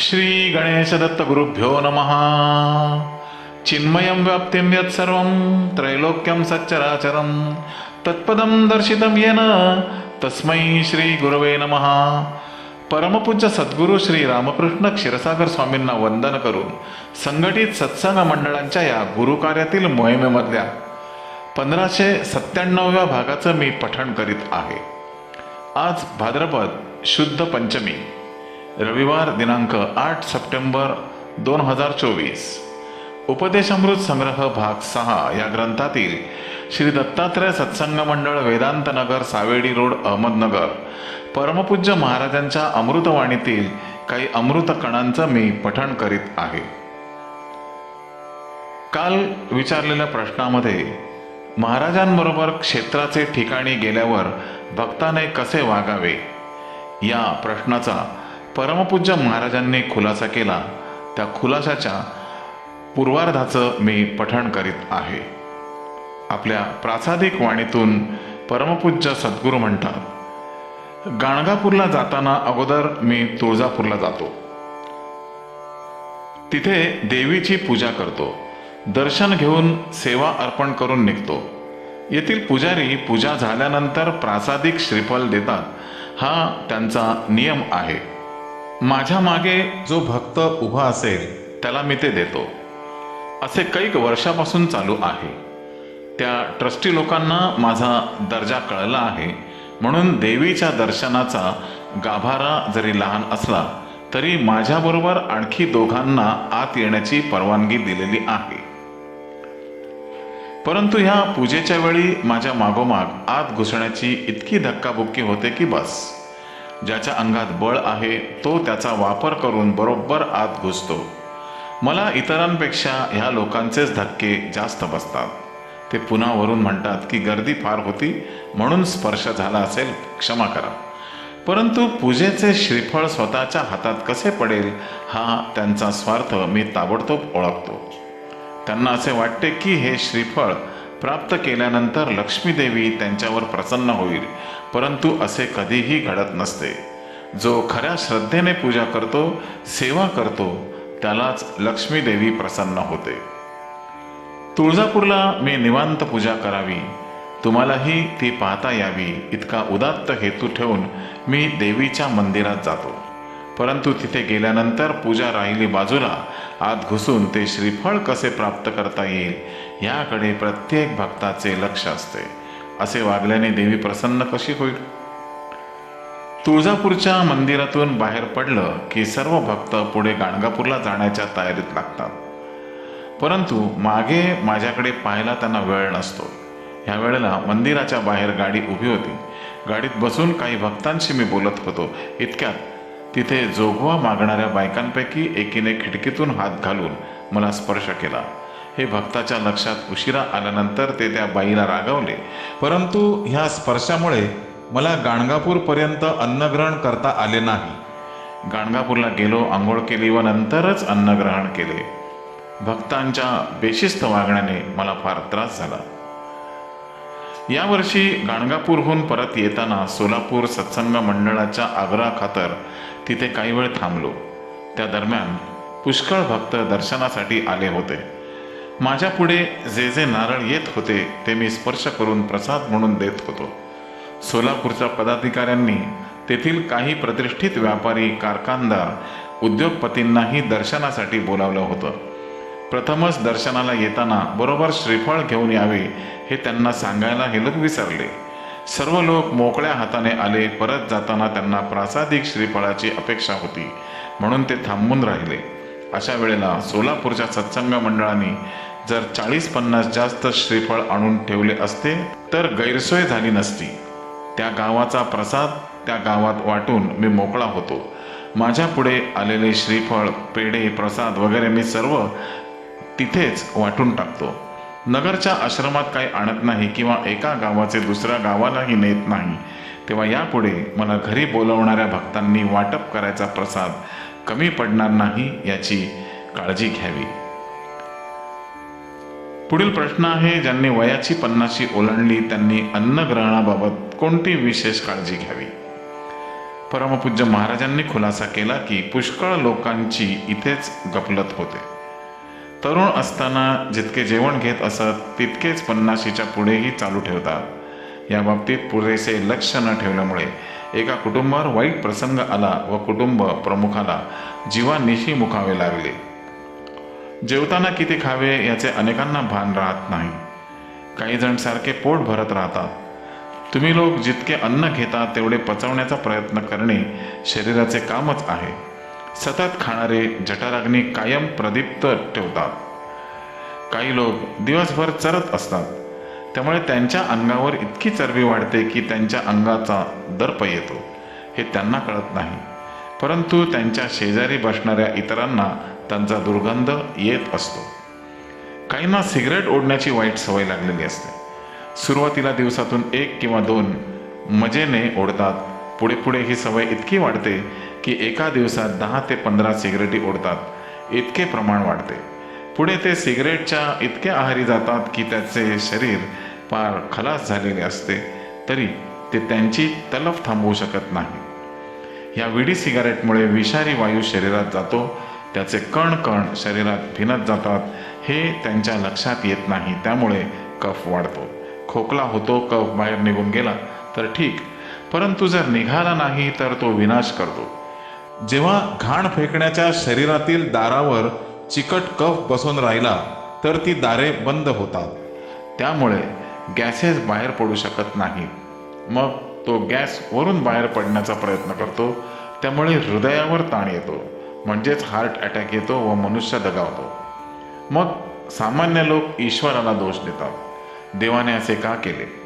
श्री गणेश दत्त गुरुभ्यो नमः. चिन्मयं व्याप्तिं यत्सर्वं त्रैलोक्यं सच्चराचरं तत्पदं दर्शितं येन तस्मै श्री गुरवे नमः. परमपूज्य सद्गुरू श्री रामकृष्ण क्षीरसागर स्वामींना वंदन करून संघटित सत्संग मंडळांच्या या गुरुकार्यातील मोहिमेमधल्या पंधराशे सत्त्याण्णवव्या भागाचं मी पठण करीत आहे. आज भाद्रपद शुद्ध पंचमी. रविवार दिनांक आठ सप्टेंबर दोन हजार चोवीस. उपदेशामृत संग्रह भाग सहा या ग्रंथातील श्री दत्तात्रय सत्संग मंडळ वेदांत नगर सावेडी रोड अहमदनगर. परमपूज्य महाराजांच्या अमृतवाणीतील काही अमृत कणांचं मी पठण करीत आहे. काल विचारलेल्या प्रश्नामध्ये महाराजांबरोबर क्षेत्राचे ठिकाणी गेल्यावर भक्ताने कसे वागावे? या प्रश्नाचा परमपूज्य महाराजांनी खुलासा केला. त्या खुलाशाच्या पूर्वार्धाचं मी पठण करीत आहे. आपल्या प्रासादिक वाणीतून परमपूज्य सद्गुरू म्हणतात गाणगापूरला जाताना अगोदर मी तुळजापूरला जातो. तिथे देवीची पूजा करतो. दर्शन घेऊन सेवा अर्पण करून निघतो. येथील पुजारी पूजा झाल्यानंतर प्रासादिक श्रीफल देतात. हा त्यांचा नियम आहे. माझ्या मागे जो भक्त उभा असेल त्याला मी ते देतो. असे कैक वर्षापासून चालू आहे. त्या ट्रस्टी लोकांना माझा दर्जा कळला आहे. म्हणून देवीच्या दर्शनाचा गाभारा जरी लहान असला तरी माझ्याबरोबर आणखी दोघांना आत येण्याची परवानगी दिलेली आहे. परंतु ह्या पूजेच्या वेळी माझ्या मागोमाग आत घुसण्याची इतकी धक्काबुक्की होते की बस. ज्याच्या अंगात बळ आहे तो त्याचा वापर करून बरोबर आत घुसतो. मला इतरांपेक्षा ह्या लोकांचेच धक्के जास्त बसतात. ते पुन्हा वरून म्हणतात की गर्दी फार होती म्हणून स्पर्श झाला असेल क्षमा करा. परंतु पूजेचे श्रीफळ स्वतःच्या हातात कसे पडेल हा त्यांचा स्वार्थ मी ताबडतोब ओळखतो. त्यांना असे वाटते की हे श्रीफळ प्राप्त केल्यानंतर लक्ष्मीदेवी त्यांच्यावर प्रसन्न होईल. परंतु असे कधीही घडत नसते. जो खऱ्या श्रद्धेने पूजा करतो सेवा करतो त्यालाच लक्ष्मीदेवी प्रसन्न होते. तुळजापूरला मी निवांत पूजा करावी. तुम्हालाही ती पाहता यावी. इतका उदात्त हेतू ठेवून मी देवीच्या मंदिरात जातो. परंतु तिथे गेल्यानंतर पूजा राहिली बाजूला. आत घुसून ते श्रीफळ कसे प्राप्त करता येईल याकडे प्रत्येक भक्ताचे लक्ष असते. असे वागल्याने देवी प्रसन्न कशी होईल? तुळजापूरच्या मंदिरातून बाहेर पडलं की सर्व भक्त पुढे गाणगापूरला जाण्याच्या तयारीत लागतात. परंतु मागे माझ्याकडे पाहायला त्यांना वेळ नसतो. ह्या वेळेला मंदिराच्या बाहेर गाडी उभी होती. गाडीत बसून काही भक्तांशी मी बोलत होतो. इतक्यात तिथे जोगवा मागणाऱ्या बायकांपैकी एकीने खिडकीतून हात घालून मला स्पर्श केला. हे भक्ताच्या लक्षात उशिरा आल्यानंतर ते त्या बाईला रागवले. परंतु ह्या स्पर्शामुळे मला गाणगापूरपर्यंत अन्नग्रहण करता आले नाही. गाणगापूरला गेलो आंघोळ केली व नंतरच अन्नग्रहण केले. भक्तांच्या बेशिस्त वागण्याने मला फार त्रास झाला. यावर्षी गाणगापूरहून परत येताना सोलापूर सत्संग मंडळाच्या आग्रा खातर तिथे काही वेळ थांबलो. त्या दरम्यान पुष्कळ भक्त दर्शनासाठी आले होते. माझ्या पुढे जे जे नारळ येत होते ते मी स्पर्श करून प्रसाद म्हणून देत होतो. सोलापूरच्या पदाधिकाऱ्यांनी तेथील काही प्रतिष्ठित व्यापारी कारखानदार उद्योगपतींनाही दर्शनासाठी बोलावलं होतं. प्रथमच दर्शनाला येताना बरोबर श्रीफळ घेऊन यावे हे त्यांना सांगायला हे लोक विसरले. सर्व लोक मोकळ्या हाताने आले परत जाताना त्यांना प्रासादिक श्रीफळाची अपेक्षा होती म्हणून ते थांबून राहिले. अशा वेळेला सोलापूरच्या सत्संग मंडळाने जर चाळीस पन्नास जास्त श्रीफळ आणून ठेवले असते तर गैरसोय झाली नसती. त्या गावाचा प्रसाद त्या गावात वाटून मी मोकळा होतो. माझ्या पुढे आलेले श्रीफळ पेढे प्रसाद वगैरे मी सर्व तिथेच वाटून टाकतो. नगरच्या आश्रमात काही आणत नाही किंवा एका गावाचे दुसऱ्या गावालाही नेत नाही. तेव्हा यापुढे मला घरी बोलवणाऱ्या भक्तांनी वाटप करायचा प्रसाद कमी पडणार नाही याची काळजी घ्यावी. पुढील प्रश्न आहे ज्यांनी वयाची पन्नाशी ओलांडली त्यांनी अन्नग्रहणाबाबत कोणती विशेष काळजी घ्यावी? परमपूज्य महाराजांनी खुलासा केला की पुष्कळ लोकांची इथेच गफलत होते. तरुण असताना जितके जेवण घेत असत तितकेच पन्नाशीच्या पुढेही चालू ठेवतात. या बाबतीत पुरेसे लक्ष न ठेवल्यामुळे एका कुटुंबावर वाईट प्रसंग आला व कुटुंब प्रमुखाला जीवानिशी मुखावे लागले. जेवताना किती खावे याचे अनेकांना भान राहत नाही. काही जण सारखे पोट भरत राहतात. तुम्ही लोक जितके अन्न घेता तेवढे पचवण्याचा प्रयत्न करणे शरीराचे कामच आहे. सतत खाणारे जठराग्नी कायम प्रदीप्त ठेवतात. काही लोक दिवसभर चरत असतात. त्यामुळे त्यांच्या अंगावर इतकी चरबी वाढते की त्यांच्या अंगाचा दर्प येतो. हे त्यांना कळत नाही. परंतु त्यांच्या शेजारी बसणाऱ्या इतरांना त्यांचा दुर्गंध येत असतो. काहींना सिगरेट ओढण्याची वाईट सवय लागलेली असते. सुरुवातीला दिवसातून एक किंवा दोन मजेने ओढतात. पुढे पुढे ही सवय इतकी वाढते की एका दिवसात दहा ते पंधरा सिगरेटी ओढतात. इतके प्रमाण वाढते. पुढे ते सिगरेटच्या इतके आहारी जातात की त्याचे शरीर पार खलास झालेले असते तरी ते त्यांची तलफ थांबवू शकत नाही. या विडी सिगारेटमुळे विषारी वायू शरीरात जातो त्याचे कण कण शरीरात भिनत जातात हे त्यांच्या लक्षात येत नाही त्यामुळे कफ वाढतो. खोकला होतो कफ बाहेर निघून गेला तर ठीक. परंतु जर निघाला नाही तर तो विनाश करतो. जेव्हा घाण फेकण्याच्या शरीरातील दारावर चिकट कफ बसून राहिला तर ती दारे बंद होतात. त्यामुळे गॅसेस बाहेर पडू शकत नाही. मग तो गॅस वरून बाहेर पडण्याचा प्रयत्न करतो. त्यामुळे हृदयावर ताण येतो म्हणजेच हार्ट अटॅक येतो व मनुष्य दगावतो. मग सामान्य लोक ईश्वराला दोष देतात. देवाने असे का केले?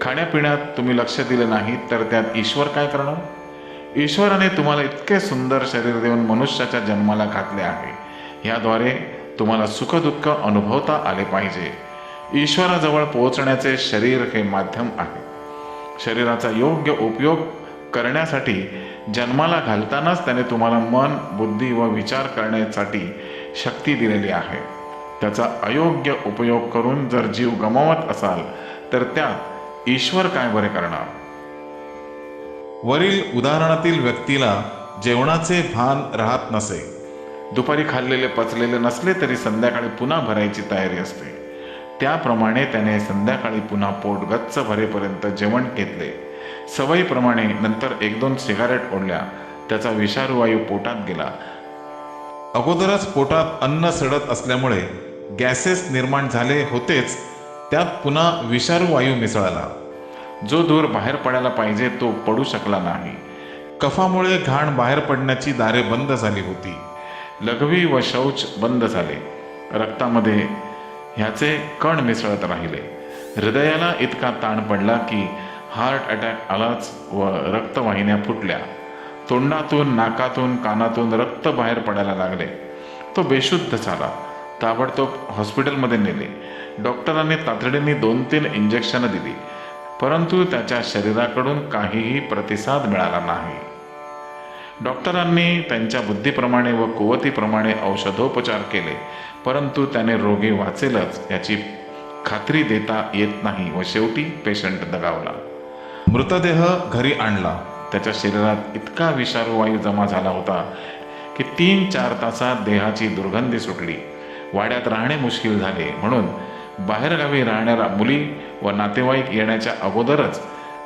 खाण्यापिण्यात तुम्ही लक्ष दिले नाही तर त्यात ईश्वर काय करणार? ईश्वराने तुम्हाला इतके सुंदर शरीर देऊन मनुष्याच्या जन्माला घातले आहे. याद्वारे तुम्हाला सुखदुःख अनुभवता आले पाहिजे. ईश्वराजवळ पोहोचण्याचे शरीर हे माध्यम आहे. शरीराचा योग्य उपयोग करण्यासाठी जन्माला घालतानाच त्याने तुम्हाला मन बुद्धी व विचार करण्यासाठी शक्ती दिलेली आहे. त्याचा अयोग्य उपयोग करून जर जीव गमावत असाल तर त्यात ईश्वर काय बरे करणार? वरील उदाहरणातील व्यक्तीला जेवणाचे भान राहत नसे. दुपारी खाल्लेले पचलेले नसले तरी संध्याकाळी पुन्हा भरायची तयारी असते. त्याप्रमाणे त्याने संध्याकाळी पुन्हा पोट गच्च भरेपर्यंत जेवण घेतले. सवयीप्रमाणे नंतर एक दोन सिगारेट ओढल्या. त्याचा विषारू वायू पोटात गेला. अगोदरच पोटात अन्न सडत असल्यामुळे गॅसेस निर्माण झाले होतेच. त्यात पुन्हा विषारू वायू मिसळला. जो धूर बाहेर पडायला पाहिजे तो पडू शकला नाही. कफामुळे घाण बाहेर पडण्याची दारे बंद झाली होती. लघवी व शौच बंद झाले. रक्तामध्ये ह्याचे कण मिसळत राहिले. हृदयाला इतका ताण पडला की हार्ट अटॅक आलाच व रक्तवाहिन्या फुटल्या. तोंडातून नाकातून कानातून रक्त बाहेर पडायला लागले. तो बेशुद्ध झाला. ताबडतोब हॉस्पिटलमध्ये नेले. डॉक्टरांनी तातडीने दोन तीन इंजेक्शनं दिली. परंतु त्याच्या शरीराकडून काहीही प्रतिसाद मिळाला नाही. डॉक्टरांनी त्यांच्या बुद्धीप्रमाणे व कुवतीप्रमाणे औषधोपचार केले परंतु त्याने रोगी वाचेलच याची खात्री देता येत नाही व शेवटी पेशंट दगावला. मृतदेह घरी आणला. त्याच्या शरीरात इतका विषारू वायू जमा झाला होता की तीन चार तासात देहाची दुर्गंधी सुटली. वाड्यात राहणे मुश्किल झाले म्हणून बाहेरगावी राहणाऱ्या मुली व नातेवाईक येण्याच्या अगोदरच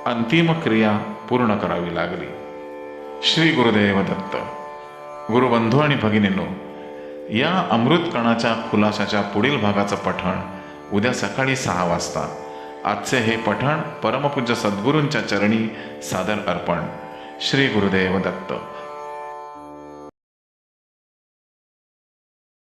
अंतिम क्रिया पूर्ण करावी लागली. श्री गुरुदेव दत्त गुरुबंधू आणि भगिनींनो या अमृत कणाच्या खुलाशाच्या पुढील भागाचं पठण उद्या सकाळी सहा वाजता. आजचे हे पठण परमपूज्य सद्गुरूंच्या चरणी सादर अर्पण. श्री गुरुदेव दत्त